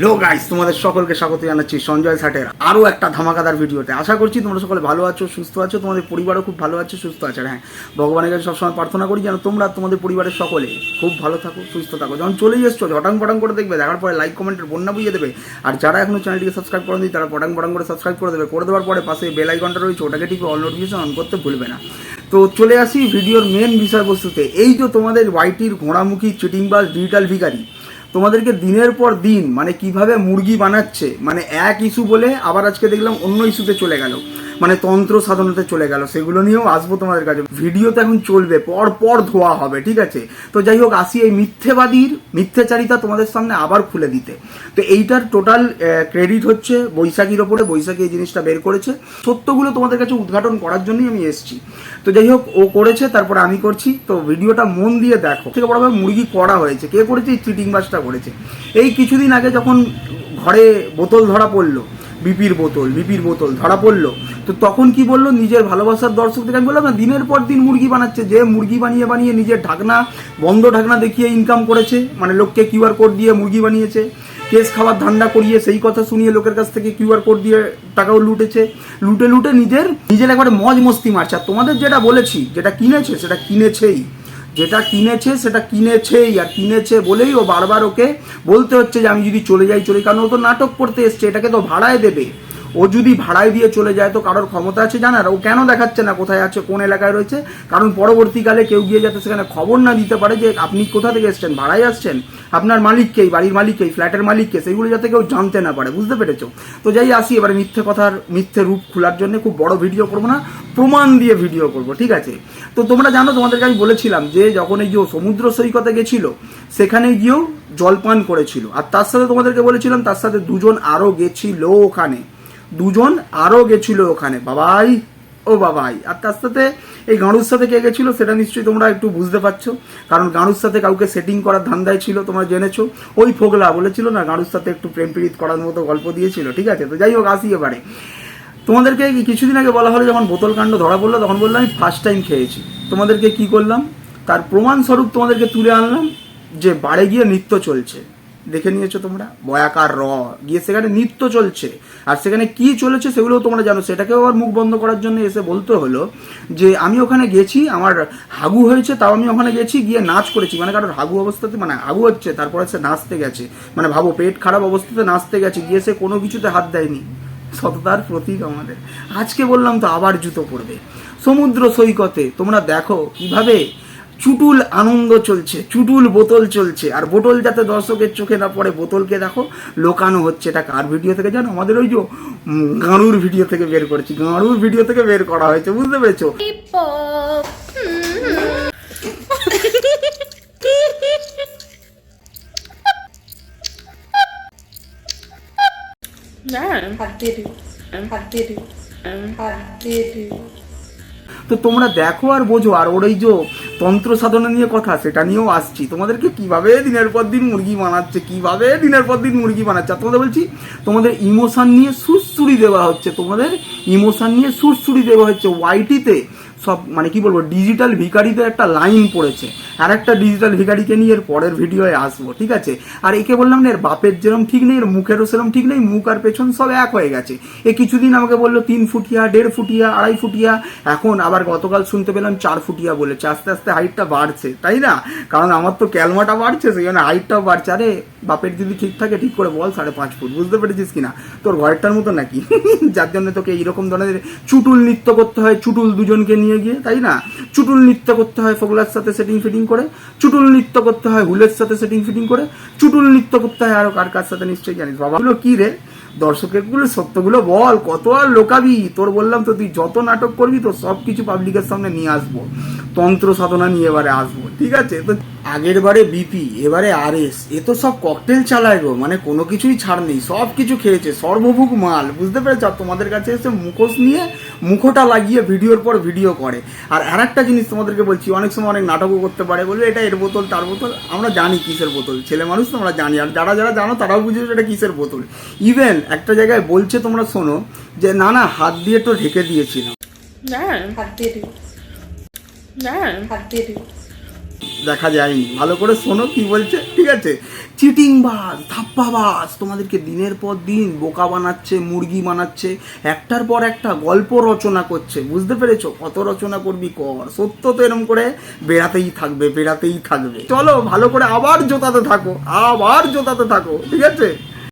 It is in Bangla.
হ্যালো গাইস তোমাদের সকলকে স্বাগত জানাচ্ছি সঞ্জয় সাটের আরও একটা ধামাকাদার ভিডিওতে। আশা করছি তোমরা সকলে ভালো আছো, সুস্থ আছো, তোমাদের পরিবারও খুব ভালো আছে, সুস্থ আছে। হ্যাঁ ভগবানের কাছে সবসময় প্রার্থনা করি যেন তোমরা তোমাদের পরিবারের সকলে খুব ভালো থাকো, সুস্থ থাকো। যখন চলেই এসছো ঝটাং পটাং করে দেখবে, দেখার পরে লাইক কমেন্টের বন্যা বুঝিয়ে দেবে। আর যারা এখনও চ্যানেলটিকে সাবস্ক্রাইব করেনি, তারা পটাং পটাং করে সাবস্ক্রাইব করে দেবে। করে দেওয়ার পরে পাশে বেল আইকনটা রয়েছে, ওটাকে টিপে অল নোটিফিকেশন অন করতে ভুলবে না। তো চলে আসি ভিডিওর মেন বিষয়বস্তুতে। এই তো তোমাদের ওয়াইটির ঘোড়ামুখী চিটিংবাজ ডিজিটাল ভিকারি তোমাদেরকে দিনের পর দিন মানে কীভাবে মুরগি বানাচ্ছে মানে এক ইস্যু বলে আবার আজকে দেখলাম অন্য ইস্যুতে চলে গেল। মানে তন্ত্র সাধনাতে চলে গেল, সেগুলো নিয়েও আসব তোমাদের কাছে। ভিডিও তো এখন চলবে, পর পর ধোয়া হবে, ঠিক আছে? তো যাই হোক, আসি এই মিথ্যেবাদীর, মিথ্যেচারিতা তোমাদের সামনে আবার খুলে দিতে। তো এইটার টোটাল ক্রেডিট হচ্ছে বৈশাখীর ওপরে, বৈশাখী এই জিনিসটা বের করেছে। সত্যগুলো তোমাদের কাছে উদ্ঘাটন করার জন্যই আমি এসেছি। তো যাই হোক, ও করেছে, তারপরে আমি করছি। তো ভিডিওটা মন দিয়ে দেখো। থেকে বড় ভাবে মুরগি করা হয়েছে। কে করেছে? এই চিটিং বাসটা করেছে। এই কিছুদিন আগে যখন ঘরে বোতল ধরা পড়ল বিপির বোতল বিপির বোতল, ধরা পড়ল। তো তখন কি বলল? নিজের ভালোবাসার দর্শকদের আমি বললাম, না, দিনের পর দিন মুরগি বানাচ্ছে। যে মুরগি বানিয়ে বানিয়ে নিজের ঢাকনা, বন্ধ ঢাকনা দেখিয়ে ইনকাম করেছে মানে লোককে কিউআর কোড দিয়ে মুরগি বানিয়েছে, কেস খাওয়ার ধান্দা করিয়ে সেই কথা শুনিয়ে লোকের কাছ থেকে কিউআর কোড দিয়ে টাকাও লুটেছে। লুটে লুটে নিজের নিজের একবারে মজ মস্তি মারছে। আর তোমাদের যেটা বলেছি, যেটা কিনেছে, সেটা কিনেছেই। যেটা কিনেছে সেটা কিনেছেই আর কিনেছে বলেই ও বারবার ওকে বলতে হচ্ছে যে আমি যদি চলে যাই চলে কারণ ও তো নাটক করতে এসছে, এটাকে তো ভাড়ায় দেবে। ও যদি ভাড়ায় দিয়ে চলে যায় তো কারোর ক্ষমতা আছে জানার? ও কেন দেখাচ্ছে না কোথায় আছে, কোন এলাকায় রয়েছে? কারণ পরবর্তীকালে কেউ গিয়ে যাতে সেখানে খবর না দিতে পারে যে আপনি কোথা থেকে এসছেন, ভাড়ায় আসছেন, আপনার মালিককেই বাড়ির মালিককেই ফ্ল্যাটের মালিককে, সেগুলো যাতে কেউ জানতে না পারে, বুঝতে পেরেছ? তো যাই আসি এবারে মিথ্যে কথার, মিথ্যে রূপ খোলার জন্য, খুব বড় ভিডিও করব না, প্রমাণ দিয়ে ভিডিও করব, ঠিক আছে? তো তোমরা জানো, তোমাদেরকে আমি বলেছিলাম যে যখন এই যে সমুদ্র সৈকতে গেছিল, সেখানে গিয়েও জলপান করেছিল। আর তার সাথে তোমাদেরকে বলেছিলাম, তার সাথে দুজন আরও গেছিল ওখানে। দুজন আরও গেছিল ওখানে। বাবাই, ও বাবাই। আর তার সাথে এই গাঁড়ুর সাথে কে গেছিল সেটা নিশ্চয়ই তোমরা একটু বুঝতে পারছ। কারণ গাঁড়ুর সাথে কাউকে সেটিং করার ধান্দায় ছিল, তোমরা জেনেছো। ওই ফোগলা বলেছিল না গাঁড়ুর সাথে একটু প্রেম পীড়িত করার মতো গল্প দিয়েছিল। ঠিক আছে? তো যাই হোক, আসি এবারে। তোমাদেরকে কিছুদিন আগে বলা হলো, যখন বোতল কাণ্ড ধরা পড়ল, তখন বললাম আমি ফার্স্ট টাইম খেয়েছি। তোমাদেরকে কি করলাম? তার প্রমাণস্বরূপ তোমাদেরকে তুলে আনলাম যে বাড়ে গিয়ে নৃত্য চলছে। দেখে নিয়েছো তোমরা? বয়াকার র। গিয়ে সেখানে নৃত্য চলছে। আর সেখানে কি চলেছে সেগুলোও তোমরা জানো। সেটাকেও আবার মুখ বন্ধ করার জন্য এসে বলতে হলো যে, আমি ওখানে গেছি, আমার হাগু হয়েছে, তাও আমি ওখানে গেছি, গিয়ে নাচ করেছি। মানে কারোর হাগু অবস্থাতে মানে হাগু হচ্ছে, তারপরে সে নাচতে গেছে। মানে ভাবো, পেট খারাপ অবস্থাতে নাচতে গেছে, গিয়ে সে কোনো কিছুতে হাত দেয়নি। সততার প্রতীক আমাদের। আজকে বললাম তো আবার জুতো পড়বে সমুদ্র সৈকতে, তোমরা দেখো কীভাবে চুটুল আনন্দ চলছে চুটুল বোতল চলছে। আর বোতল যাতে দর্শকের চোখে না পড়ে বোতলকে দেখো লোকানো হচ্ছে। এটা কার ভিডিও থেকে? জানো আমাদের ওই যে গাঁড়ুর ভিডিও থেকে বের করেছি। গাঁড়ুর ভিডিও থেকে বের করা হয়েছে বুঝতে পেরেছ? তো তোমরা দেখো আর বোঝো আর ওর ওই যে তন্ত্র সাধনা নিয়ে কথা, সেটা নিয়েও আসছি। তোমাদেরকে কীভাবে দিনের পর দিন মুরগি বানাচ্ছে, কীভাবে দিনের পর দিন মুরগি বানাচ্ছে? তোমাদের বলছি, তোমাদের ইমোশান নিয়ে সুরসুরি দেওয়া হচ্ছে, তোমাদের ইমোশান নিয়ে সুরসুরি দেওয়া হচ্ছে। ওয়াইটিতে সব মানে কি বলব ডিজিটাল ভিকারিদের একটা লাইন পড়েছে। আর একটা ডিজিটাল ভিকারিকে নিয়ে এর পরের ভিডিওয়ে আসব, ঠিক আছে? আর একে বললাম না, এর বাপের যেরকম ঠিক নেই, এর মুখেরও সেরকম ঠিক নেই, মুখ আর পেছন সব এক হয়ে গেছে। এ কিছুদিন আমাকে বলল, তিন ফুটিয়া, দেড় ফুটিয়া, আড়াই ফুটিয়া, এখন আবার গতকাল শুনতে পেলাম চার ফুটিয়া বলেছে। আস্তে আস্তে হাইটটা বাড়ছে, তাই না? কারণ আমার তো ক্যালমাটা বাড়ছে, সেই জন্য হাইটটাও বাড়ছে। আরে, বাপের যদি ঠিক থাকে, ঠিক করে বল, সাড়ে পাঁচ ফুট, বুঝতে পেরেছিস কিনা? তোর ঘরেরটার মতো নাকি? যার জন্য তোকে এইরকম ধরনের চুটুল নৃত্য করতে হয়, চুটুল দুজনকে নিয়ে গিয়ে, তাই না? চুটুল নৃত্য করতে হয় ফোগলার সাথে সেটিং ফিটিং করে, চুটুল নৃত্য করতে হয় হুলের সাথে সেটিং ফিটিং করে, চুটুল নৃত্য করতে হয় আরও কার কার সাথে নিশ্চয়ই জানিস। বাবাগুলো কি রে? দর্শকেরগুলো সত্যগুলো বল, কত আর লোকাবি। তোর বললাম তো তুই যত নাটক করবি তো সব কিছু পাবলিকের সামনে নিয়ে আসব। তন্ত্র সাধনা নিয়ে এবারে আসব। ঠিক আছে? তো আগের বারে বিপি এবারে আর এস এ তো সব ককটেল চালায় গো মানে কোনো কিছুই ছাড় নেই সব কিছু খেয়েছে সর্বভুক মাল বুঝতে পেরেছ? আর তোমাদের কাছে এসে মুখোশ নিয়ে মুখোটা লাগিয়ে ভিডিওর পর ভিডিও করে। আর আর একটা জিনিস তোমাদেরকে বলছি অনেক সময় অনেক নাটকও করতে পারে বলবে এটা এর বোতল তার বোতল আমরা জানি কিসের বোতল ছেলে মানুষ তো আমরা জানি আর যারা যারা জানো তারাও বুঝে এটা কিসের বোতল। ইভেন একটা জায়গায় বলছে তোমরা শোনো যে না না হাত দিয়ে তো ঢেকে দিয়েছিলাম. হাত দিয়ে হাত দিয়ে দেখা যায়নি। ভালো করে শোনো কি বলছে? ঠিক আছে? চিটিং বাস ধাপ্পাবাজ, তোমাদেরকে দিনের পর দিন বোকা বানাচ্ছে, মুরগি বানাচ্ছে, একটার পর একটা গল্প রচনা করছে। বুঝতে পেরেছ? কত রচনা করবি কর। সত্য তো এরম করে বেড়াতেই থাকবে বেড়াতেই থাকবে। চলো, ভালো করে আবার জোতাতে থাকো, আবার জোতাতে থাকো, ঠিক আছে?